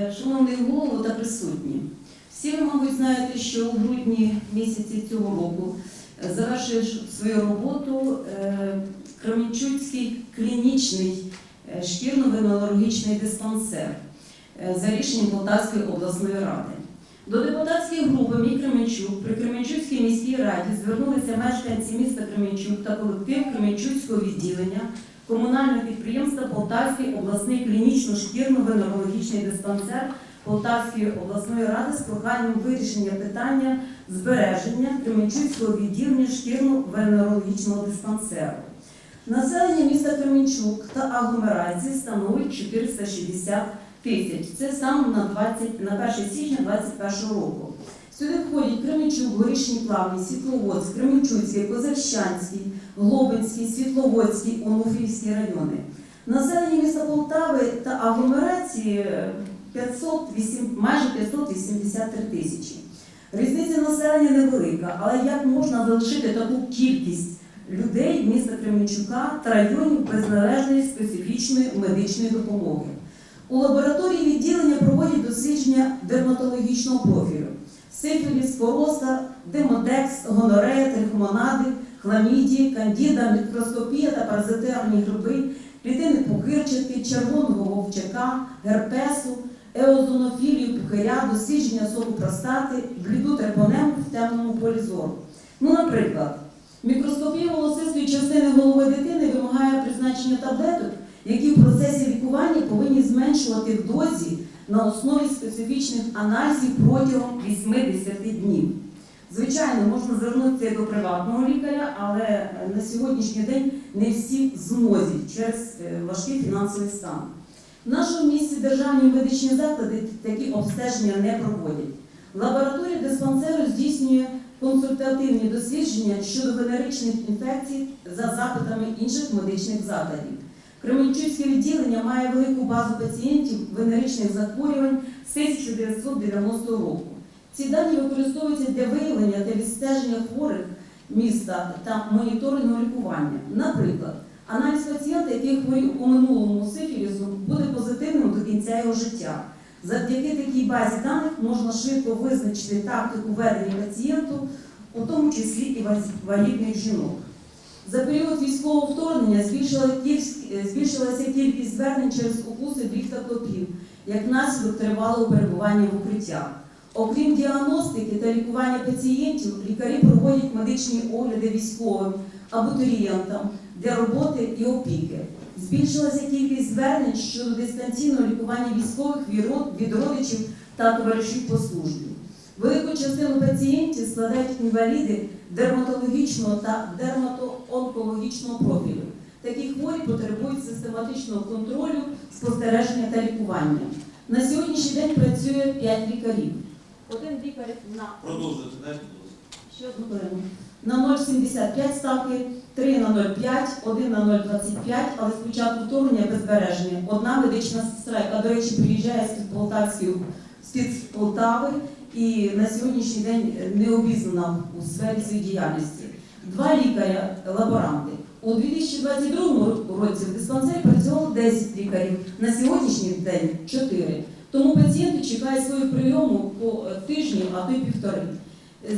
Е, Шановний голово та присутні, всі ви, мабуть, знаєте, що у грудні місяці цього року е, завершив свою роботу е, Кременчуцький клінічний шкірно-венерологічний диспансер за рішенням Полтавської обласної ради. До депутатської групи «Мій Кременчук» при Кременчуцькій міській раді звернулися мешканці міста Кременчук та колектив Кременчуцького відділення комунального підприємства Полтавський обласний клінічно-шкірно-венерологічний диспансер Полтавської обласної ради з проханням вирішення питання збереження Кременчуцького відділення шкірно-венерологічного диспансеру. Населення міста Кременчук та агломерації становить 460 тисяч. Це саме на 20, на 1 січня 2021 року. Сюди входять Кременчук, Горішній Плавні, Світловодськ, Кременчуцький, Козачанський, Глобинський, Світловодський, Онуфрівський райони. Населення міста Полтави та агломерації е, 508, майже 583 тисячі. Різниця населення невелика, але як можна залишити таку кількість людей міста Кременчука та районів без належної специфічної медичної допомоги? У лабораторії відділення проводять дослідження дерматологічного профілю. Сифіліс, пороста, демодекс, гонорея, трихомонади, хламідії, кандіда, мікроскопія та паразитарні гриби, клітини пухирчики, червоного вовчака, герпесу, еозонофілію, пухиря, дослідження соку простати, бліду трепонему в темному полі зору. Ну, наприклад, мікроскопія волосистої частини голови дитини вимагає призначення таблеток, які в процесі лікування повинні зменшувати в дозі на основі специфічних аналізів протягом 80 днів. Звичайно, можна звернутися до приватного лікаря, але е, на сьогоднішній день не всі в змозі через е, важкий фінансовий стан. В нашому місті державні медичні заклади такі обстеження не проводять. Лабораторія диспансеру здійснює консультативні дослідження щодо венеричних інфекцій за запитами інших медичних закладів. Кременчуцьке відділення має велику базу пацієнтів венеричних захворювань з 1990 року. Ці дані використовуються для виявлення та відстеження хворих міста та моніторингу лікування. Наприклад, аналіз пацієнта, який хворів у минулому сифілісу, буде позитивним до кінця його життя. Завдяки такій базі даних можна швидко визначити тактику ведення пацієнту, у тому числі і вагітних жінок. За період військового вторгнення збільшилася кількість звернень через укуси брів та клопів, як наслідок тривалого перебування в укриттях. Окрім діагностики та лікування пацієнтів, лікарі проводять медичні огляди військовим, абітурієнтам для роботи і опіки. Збільшилася кількість звернень щодо дистанційного лікування військових від родичів та товаришів по службі. Частину пацієнтів складають інваліди дерматологічного та дерматоонкологічного профілю. Такі хворі потребують систематичного контролю, спостереження та лікування. На сьогоднішній день працює 5 лікарів. Один лікар на Продовжуйте, не Ще одну хвилину. На 0,75 ставки, 3 на 0,5, 1 на 0,25, але спочатку вторгнення без збереження. Одна медична сестра, яка, до речі, приїжджає з Полтавської з Полтави і на сьогоднішній день не обізнана у сфері своєї діяльності. Два лікаря, лаборанти. У 2022 році в диспансері працювало 10 лікарів, на сьогоднішній день 4. Тому пацієнти чекають свою прийому по е, тижню, а то й півтори.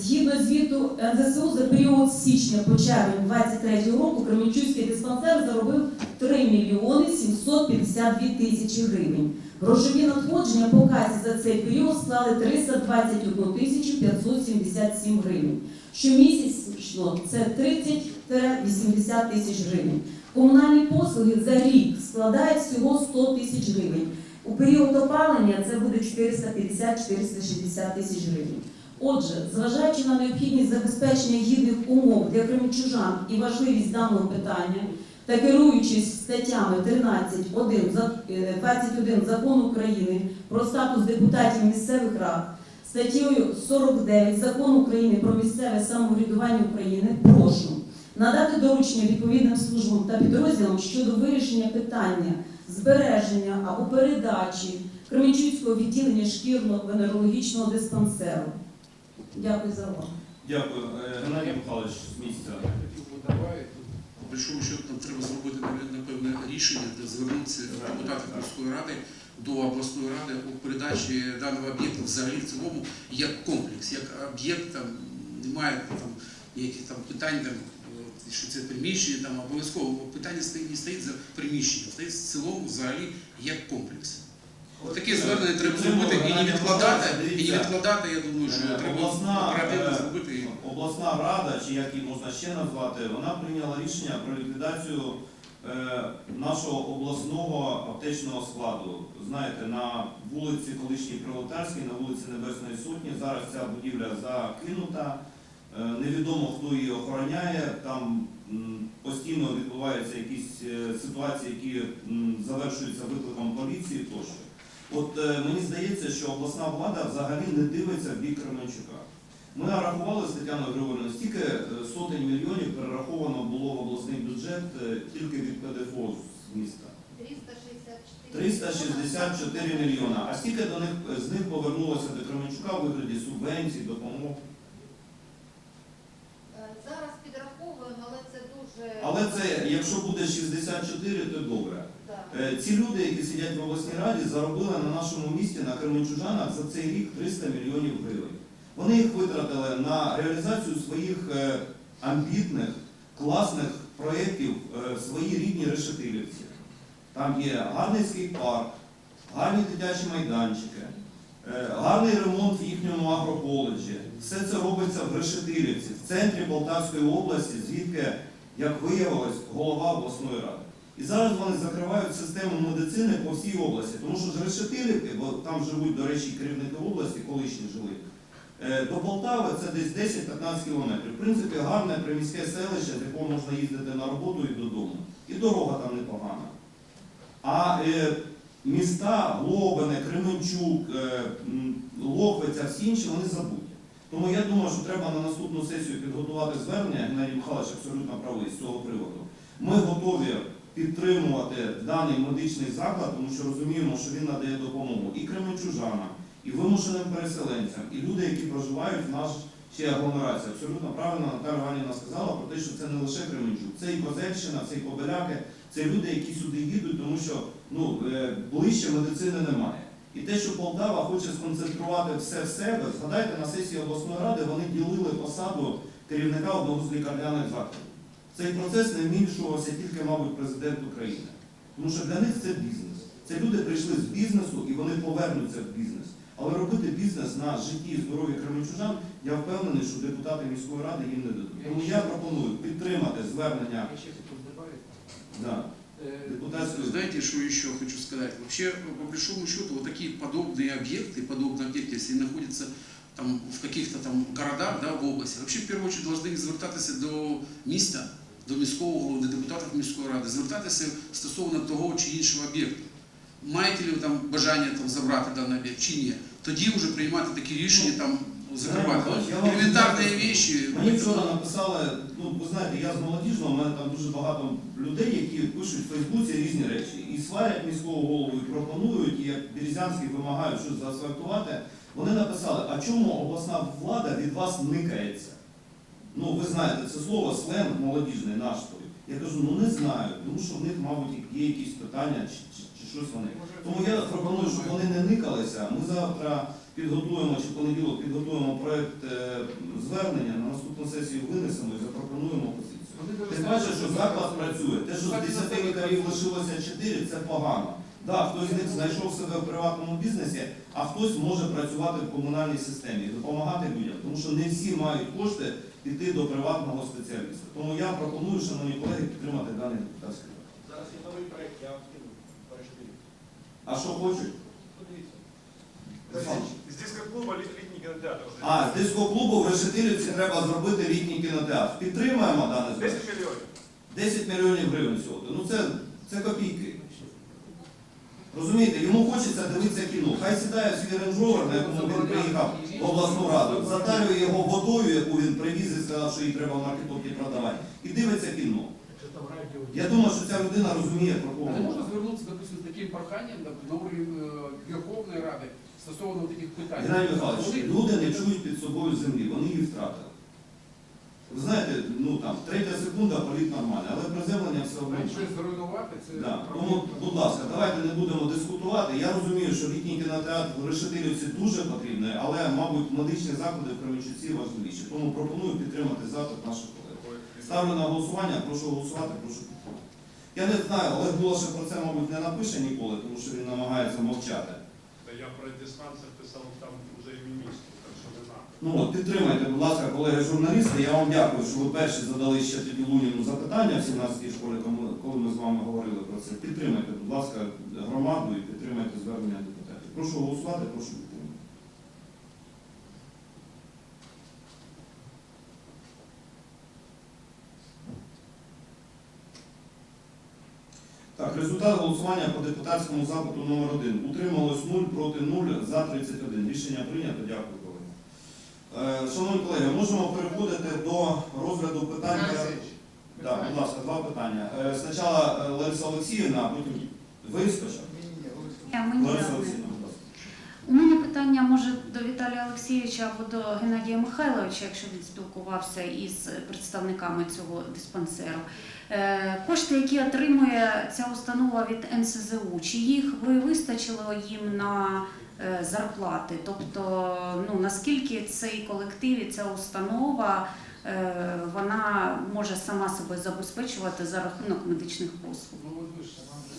Згідно звіту НЗСУ за період січня по червень 23 року Кременчуцький диспансер заробив 3 мільйони 752 тисячі гривень. Грошові надходження по касі за цей період склали 321 тисячу 577 гривень. Щомісячно це 30-80 тисяч гривень. Комунальні послуги за рік складають всього 100 тисяч гривень. У період опалення це буде 450-460 тисяч гривень. Отже, зважаючи на необхідність забезпечення гідних умов для кримчужан і важливість даного питання, та керуючись статтями 13, 1, за- е, 21 Закону України про статус депутатів місцевих рад, статтею 49 Закону України про місцеве самоврядування України, прошу надати доручення відповідним службам та підрозділам щодо вирішення питання збереження або передачі Кременчуцького відділення шкірно-венерологічного диспансеру. Дякую за увагу. Дякую. Е, Геннадій Михайлович з місця. Прийшов, що там треба зробити напевне рішення, де звернутися депутати міської ради до обласної ради у передачі даного об'єкту взагалі в цілому як комплекс, як об'єкт, там немає там ніяких там питань, там, е, що це приміщення, там обов'язково питання стоїть, не стоїть за приміщенням, стоїть в цілому взагалі як комплекс. От таке звернення треба зробити і не відкладати, і не відкладати, я думаю, що Е, треба оперативно е, зробити. Обласна рада, чи як її можна ще назвати, вона прийняла рішення про ліквідацію е, нашого обласного аптечного складу. Знаєте, на вулиці колишній Пролетарській, на вулиці Небесної Сотні, зараз ця будівля закинута. Е, Невідомо, хто її охороняє. Там постійно відбуваються якісь е, ситуації, які завершуються викликом поліції тощо. От мені здається, що обласна влада взагалі не дивиться в бік Кременчука. Ми рахували з Тетяною Григорівною, стільки е, сотень мільйонів перераховано було в обласний бюджет е, тільки від ПДФО з міста. 364 мільйона. А скільки до них е, з них повернулося до Кременчука в вигляді субвенцій, допомог? Зараз підраховуємо, але це дуже Але це, якщо буде 64, то добре. Да. Е, Ці люди, які сидять в обласній раді, заробили на нашому місті, на Кременчужанах за цей рік 300 мільйонів гривень. Вони їх витратили на реалізацію своїх е, амбітних, класних проєктів е, в своїй рідній Решетилівці. Там є гарний скейт-парк, гарні дитячі майданчики, е, гарний ремонт в їхньому агроколеджі. Все це робиться в Решетилівці, в центрі Полтавської області, звідки, як виявилось, голова обласної ради. І зараз вони закривають систему медицини по всій області, тому що з Решетилівки, бо там живуть, до речі, керівники області, колишні жили, е, до Полтави це десь 10-15 кілометрів. В принципі, гарне приміське селище, з якого можна їздити на роботу і додому. І дорога там непогана. А е, міста Лобане, Кременчук, е, Лохвиця, всі інші вони забуті. Тому я думаю, що треба на наступну сесію підготувати звернення, Геннадій Михайлович абсолютно правий з цього приводу. Ми готові підтримувати даний медичний заклад, тому що розуміємо, що він надає допомогу і кременчужанам, і вимушеним переселенцям, і люди, які проживають в нашій агломерації. Абсолютно правильно Наталя Іванівна сказала про те, що це не лише Кременчук, це і Козельщина, це і Кобеляки, це люди, які сюди їдуть, тому що ну, е, ближче медицини немає. І те, що Полтава хоче сконцентрувати все в себе, згадайте, на сесії обласної ради вони ділили посаду керівника одного з лікарняних закладів. Цей процес не вмішувався тільки, мабуть, президент України. Тому що для них це бізнес. Це люди прийшли з бізнесу і вони повернуться в бізнес. Але робити бізнес на житті і здоров'ї кременчужан, я впевнений, що депутати міської ради їм не дадуть. Тому я пропоную підтримати звернення Я ще хотів добавити. да, Е, депутатської. Знаете, что еще хочу сказать? Вообще, по большому счету, вот такие подобные объекты, подобные объекты, если находятся там, в каких-то там городах, да, в області, вообще, в першу чергу, должны звертатися до міста, до міського голови, до депутатів міської ради, звертатися стосовно того чи іншого об'єкту. Маєте ли ви там бажання там, забрати даний об'єкт чи ні? Тоді вже приймати такі рішення, там, закривати. Елементарні речі. Мені вчора написали, ну ви знаєте, я з молодіжного, у мене там дуже багато людей, які пишуть в Фейсбуці різні речі. І сварять міського голову, і пропонують, і як Березянський вимагають щось заасфальтувати. Вони написали, а чому обласна влада від вас никається? Ну, ви знаєте, це слово сленг молодіжний наш. Я кажу, ну не знаю, тому що в них, мабуть, є якісь питання чи, чи, чи щось вони. Тому я пропоную, щоб вони не никалися. Ми завтра підготуємо чи понеділок підготуємо проект е, звернення, на наступну сесію винесемо і запропонуємо позицію. Тим паче, що заклад працює. Те, що з 10 лікарів лишилося 4, це погано. Да, хтось з них знайшов себе в приватному бізнесі, а хтось може працювати в комунальній системі допомагати людям, тому що не всі мають кошти піти до приватного спеціаліста. Тому я пропоную, шановні колеги, підтримати даний депутатський запит. Зараз є новий проєкт, я вам скину. А що хочуть? Подивіться. З дискоклуба літній кінотеатр. А, з дискоклубу в Решетилівці треба зробити літній кінотеатр. Підтримаємо дане 10 мільйонів. 10 мільйонів гривень всього. Ну це, це копійки. Розумієте, йому хочеться дивитися кіно. Хай сідає в свій рейндж-ровер, на якому він приїхав в обласну раду, затарює його водою, яку він привіз і сказав, що її треба в маркетопі продавати, і дивиться кіно. Я думаю, що ця людина розуміє про кого. Можна звернутися, допустим, з таким проханням уровень е, Верховної Ради стосовно таких питань? Геннадій Михайлович, люди не чують під собою землі, вони її втратили. Ви знаєте, ну там третя секунда політ нормальний, але приземлення все одно. Менше зруйнувати це Да. Тому, будь ласка, давайте не будемо дискутувати. Я розумію, що літній кінотеатр в Решетилівці дуже потрібний, але, мабуть, медичні заклади в Кременчуці важливіші. Тому пропоную підтримати запит наших колег. Ставлю на голосування, прошу голосувати, прошу підтримати. Я не знаю, Олег Булашев про це, мабуть, не напише ніколи, тому що він намагається мовчати. Та я про диспансер писав там вже і міністру, так що не надо. Ну підтримайте, будь ласка, колеги журналісти. Я вам дякую, що ви перші задали ще тоді Луніну запитання в 17-й школі, коли- ми з вами говорили про це. Підтримайте, будь ласка, громаду і підтримайте звернення депутатів. Прошу голосувати, прошу підтримати. Так, результат голосування по депутатському запиту номер 1 Утрималось 0, проти 0, за 31. Рішення прийнято. Дякую, Шановні колеги, можемо переходити до розгляду питання. Так, будь ласка, два питання. Е, Спочатку е, Лариса Олексіївна, а потім ви спочатку. Лариса. Олексіївна, будь ласка. У мене питання може до Віталія Олексійовича або до Геннадія Михайловича, якщо він спілкувався із представниками цього диспансеру. Е, Кошти, які отримує ця установа від НСЗУ, чи їх ви вистачило їм на е, зарплати? Тобто, ну наскільки цей колектив і ця установа е, вона може сама себе забезпечувати за рахунок медичних послуг?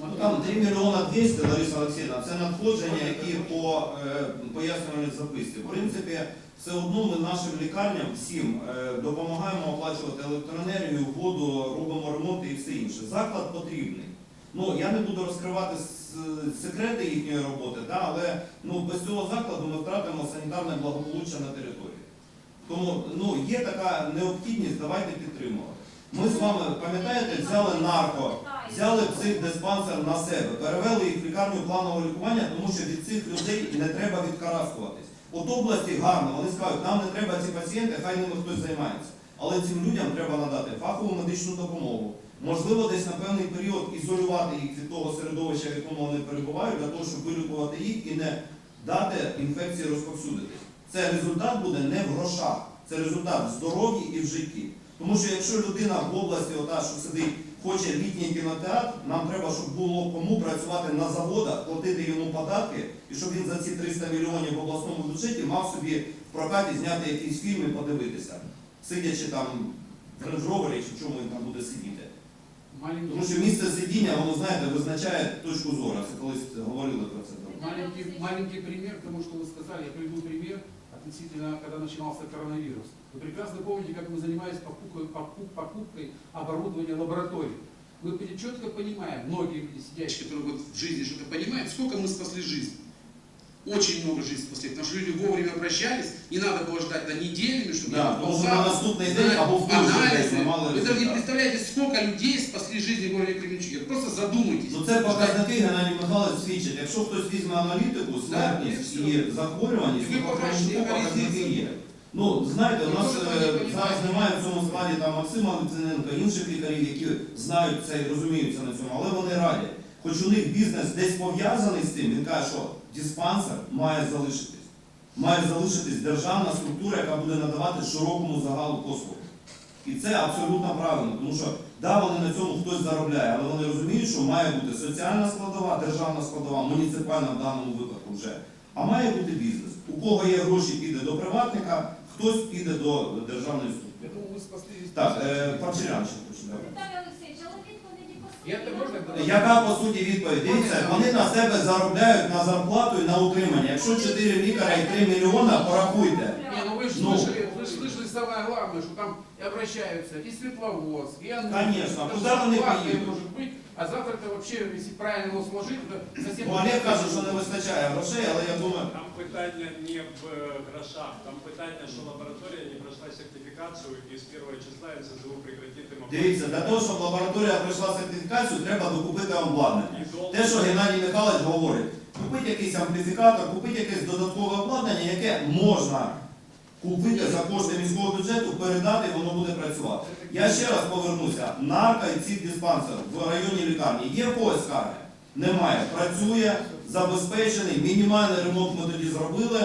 Ну. Там 3 мільйона 200, Лариса Олексіївна, це надходження, які по е, пояснювальній записці. В принципі, все одно ми нашим лікарням всім е, допомагаємо оплачувати електроенергію, воду, робимо ремонти і все інше. Заклад потрібний. Ну, я не буду розкривати секрети їхньої роботи, да, але ну, без цього закладу ми втратимо санітарне благополуччя на території. Тому ну, є така необхідність, давайте підтримувати. Ми з вами, пам'ятаєте, взяли нарко, взяли психдиспансер на себе, перевели їх в лікарню планового лікування, тому що від цих людей не треба відкараскуватись. От області гарно, вони скажуть, нам не треба ці пацієнти, хай ними хтось займається. Але цим людям треба надати фахову медичну допомогу. Можливо, десь на певний період ізолювати їх від того середовища, в якому вони перебувають, для того, щоб вилікувати їх і не дати інфекції розповсюдитись. Це результат буде не в грошах, це результат в здоров'ї і в житті. Тому що якщо людина в області, ота, що сидить, хоче літній кінотеатр, нам треба, щоб було кому працювати на заводах, платити йому податки, і щоб він за ці 300 мільйонів в обласному бюджеті мав собі в прокаті зняти якісь фільми, подивитися, сидячи там в рейндж-ровері чи чому він там буде сидіти. Маленький, Тому що місце сидіння, воно знаєте, визначає точку зору. Це колись говорили про це. маленький, маленький пример к тому, что вы сказали. Я приведу пример относительно, когда начинался коронавирус. Вы прекрасно помните, как мы занимались покупкой, покуп- покупкой оборудования лабораторий. Мы четко понимаем, многие люди сидящие, которые вот в жизни что-то понимают, сколько мы спасли жизнь. Очень много жизней спасли, потому что люди вовремя обращались, не надо было ждать до неделями, чтобы Да, я тому що на наступний день знать або в той же день анализы. ми мали Вы даже не результат. представляете, сколько людей спасли жизни в городе Кременчуге. Просто задумайтесь. Ну це показники Геннадій Михайлович свідчить. Якщо хтось візьме аналітику, смертність і і захворюваність, Ви то по побачите, Кременчуку яка показники різниця. є. Ну, знаєте, у нас Ніхто е, не розуміє. зараз немає в цьому складі там Максима Литвиненка, інших лікарів, які знають це і розуміються на цьому, але вони раді. Хоч у них бізнес десь пов'язаний з тим, він каже, що диспансер має залишитись. Має залишитись державна структура, яка буде надавати широкому загалу послуги. І це абсолютно правильно, тому що да, вони на цьому хтось заробляє, але вони розуміють, що має бути соціальна складова, державна складова, муніципальна в даному випадку вже. А має бути бізнес. У кого є гроші, піде до приватника, хтось піде до державної структури. я думаю, мы спасли Так, е, Парчерян Яка по суті відповідь? Дивіться, вони на себе заробляють на зарплату і на утримання. Якщо 4 лікаря і 3 мільйона, порахуйте. Не, ну вы же Ну. слышали, вы же слышали самое главное, что там и обращаются и Светловоз, и Андрей. Конечно, Это куда они зарплата поедут? может быть, а завтра это вообще, если правильно его сложить, это совсем... Ну, Олег каже, що не вистачає грошей, але я думаю, Там питання не в е, грошах, там питання, що лабораторія не пройшла сертифікацію і з 1 числа НСЗУ прекратити дивіться, для того, щоб лабораторія пройшла сертифікацію, треба докупити обладнання. Те, що Геннадій Михайлович говорить, купити якийсь ампліфікатор, купити якесь додаткове обладнання, яке можна купити за кошти міського бюджету, передати, воно буде працювати. Я ще раз повернуся. Нарко і ці диспансер в районі лікарні. Є когось скарги? Немає. Працює, забезпечений, мінімальний ремонт ми тоді зробили.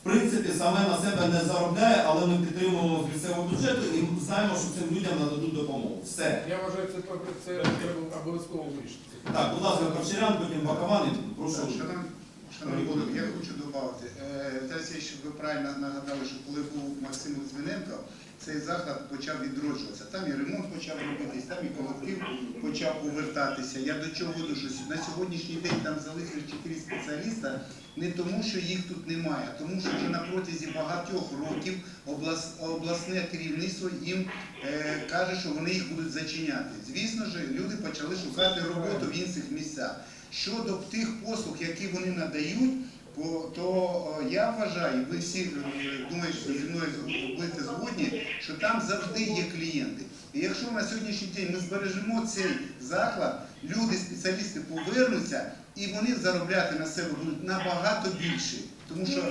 в принципі саме на себе не заробляє, але ми підтримуємо з місцевого бюджету і знаємо, що цим людям нададуть допомогу. Все. Я вважаю, це, це обов'язково вирішити. Так, будь ласка, Ковчарян, потім Бакаван, і прошу. Шановні, колеги, я хочу додати. Тарасі, щоб ви правильно нагадали, що коли був Максим Литвиненко, цей заклад почав відроджуватися. Там і ремонт почав робитись, там і колектив почав повертатися. Я до чого веду, що на сьогоднішній день там залишилось 4 спеціаліста не тому, що їх тут немає, а тому, що вже на протязі багатьох років облас, обласне керівництво їм е, каже, що вони їх будуть зачиняти. Звісно ж, люди почали шукати роботу в інших місцях. Щодо тих послуг, які вони надають, то я вважаю, ви всі е, думаю, що зі мною будете згодні, що там завжди є клієнти. І якщо на сьогоднішній день ми збережемо цей заклад, люди, спеціалісти повернуться і вони заробляти на себе будуть набагато більше. Тому що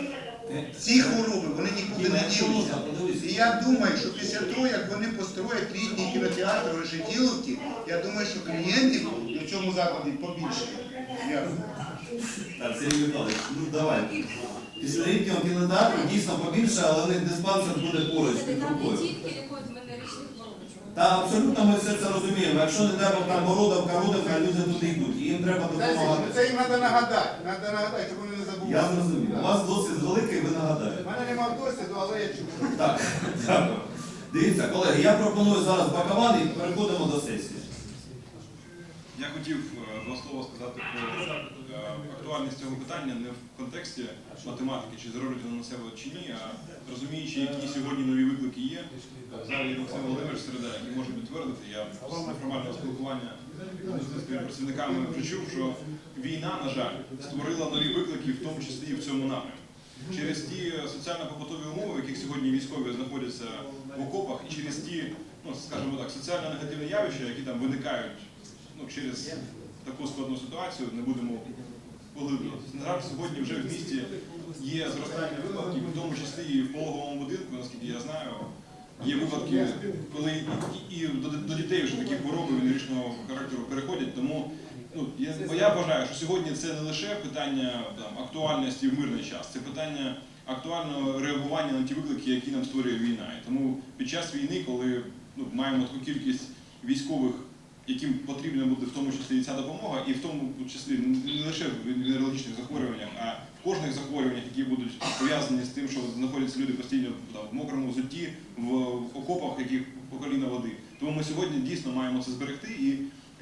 ці хвороби вони нікуди не ділися. І я думаю, що після того, як вони построять літній кінотеатр у Решетіловці, я думаю, що клієнтів у цьому закладі побільше. Дякую. Так, Сергій Михайлович, ну давай. Після літнього кінотеатру дійсно побільше, але в них диспансер буде поруч під Там не рукою. тільки лікують венеричних хвороб. Та абсолютно ми все це розуміємо. Якщо не треба там Городовка, Рудовка, люди туди йдуть, і їм треба допомагати. Це їм треба нагадати, треба нагадати, щоб вони не Я забували. зрозумів. У вас досвід великий, ви нагадаєте. У мене немає досвіду, але я чую. Так, дякую. Дивіться, колеги, я пропоную зараз бакаван і переходимо до сесії. Я хотів е, два слова сказати про актуальність цього питання не в контексті математики, чи зароблять вони на себе чи ні, а розуміючи, які сьогодні нові виклики є. Є Максим Володимирович Середа, який може підтвердити, я з неформального спілкування з співпрацівниками почув, що війна, на жаль, створила нові виклики, в тому числі і в цьому напрямку. Через ті соціально-побутові умови, в яких сьогодні військові знаходяться в окопах, і через ті, ну скажімо так, соціально-негативні явища, які там виникають ну, через таку складну ситуацію, не будемо поглиблюватися. На сьогодні вже в місті є зростання випадків, в тому числі і в пологовому будинку, наскільки я знаю. Є випадки, коли і, і до, до дітей вже такі хвороби венеричного характеру переходять. Тому ну, я, я вважаю, що сьогодні це не лише питання там, актуальності в мирний час, це питання актуального реагування на ті виклики, які нам створює війна. І тому під час війни, коли ну, маємо таку кількість військових, яким потрібна буде в тому числі і ця допомога, і в тому числі не лише в венерологічних захворюваннях, а в кожних захворюваннях, які будуть пов'язані з тим, що знаходяться люди постійно там, в мокрому взутті, в, окопах, яких коліна води. Тому ми сьогодні дійсно маємо це зберегти і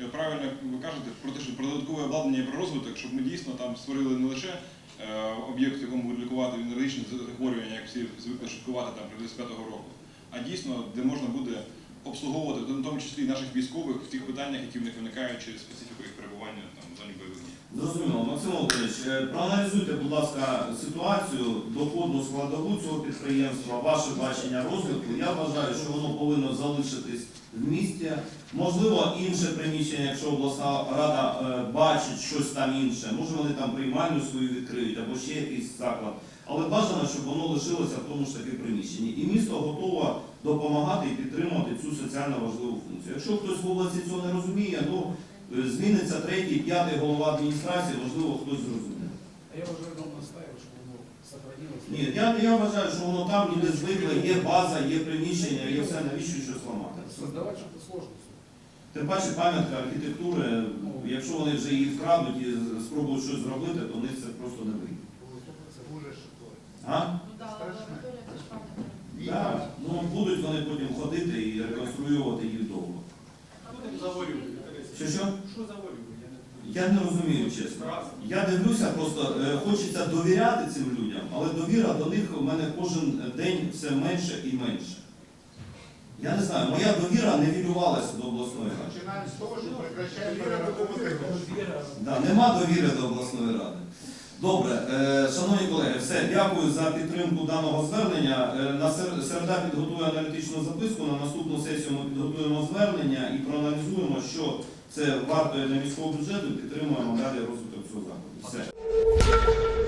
е, правильно ви кажете про те, що про додаткове обладнання і про розвиток, щоб ми дійсно там створили не лише е, об'єкт, в якому будуть лікувати венерологічні захворювання, як всі звикли шуткувати там при 25-го року, а дійсно, де можна буде обслуговувати, в тому числі наших військових в тих питаннях, які в них виникають через специфіку їх перебування там в зоні бойових дій. Зрозуміло, Максим Володимирович, е, проаналізуйте, будь ласка, ситуацію, доходну складову цього підприємства, ваше бачення розвитку. Я вважаю, що воно повинно залишитись в місті. Можливо, інше приміщення, якщо обласна рада е, бачить щось там інше, може вони там приймальню свою відкриють або ще якийсь заклад. Але бажано, щоб воно лишилося в тому ж таки приміщенні. І місто готове допомагати і підтримувати цю соціально важливу функцію. Якщо хтось в області цього не розуміє, ну е, зміниться третій, п'ятий голова адміністрації, можливо, хтось зрозуміє. А я вважаю, нам настаивать, чтобы оно сохранилось. Ні, я, я вважаю, що воно там ніде звикло, є база, є приміщення, є все, навіщо щось ламати. Создавать что-то. Тим паче пам'ятка архітектури, якщо вони вже її вкрадуть і спробують щось зробити, то в них це просто не вийде. А? Ну. Да. Ну, будуть вони потім ходити і реконструювати їх довго. Що? Що що? Я не розумію, чесно. Я дивлюся, просто е, хочеться довіряти цим людям, але довіра до них у мене кожен день все менше і менше. Я не знаю, моя довіра не вілювалася до обласної ради. Починаємо з того, що прекращаємо. Віра. Да, нема довіри до обласної ради. Добре, е, шановні колеги, все, дякую за підтримку даного звернення. Е, на сер- середа підготує аналітичну записку. На наступну сесію ми підготуємо звернення і проаналізуємо, що це варто для міського бюджету, підтримуємо далі розвиток цього заходу. Все.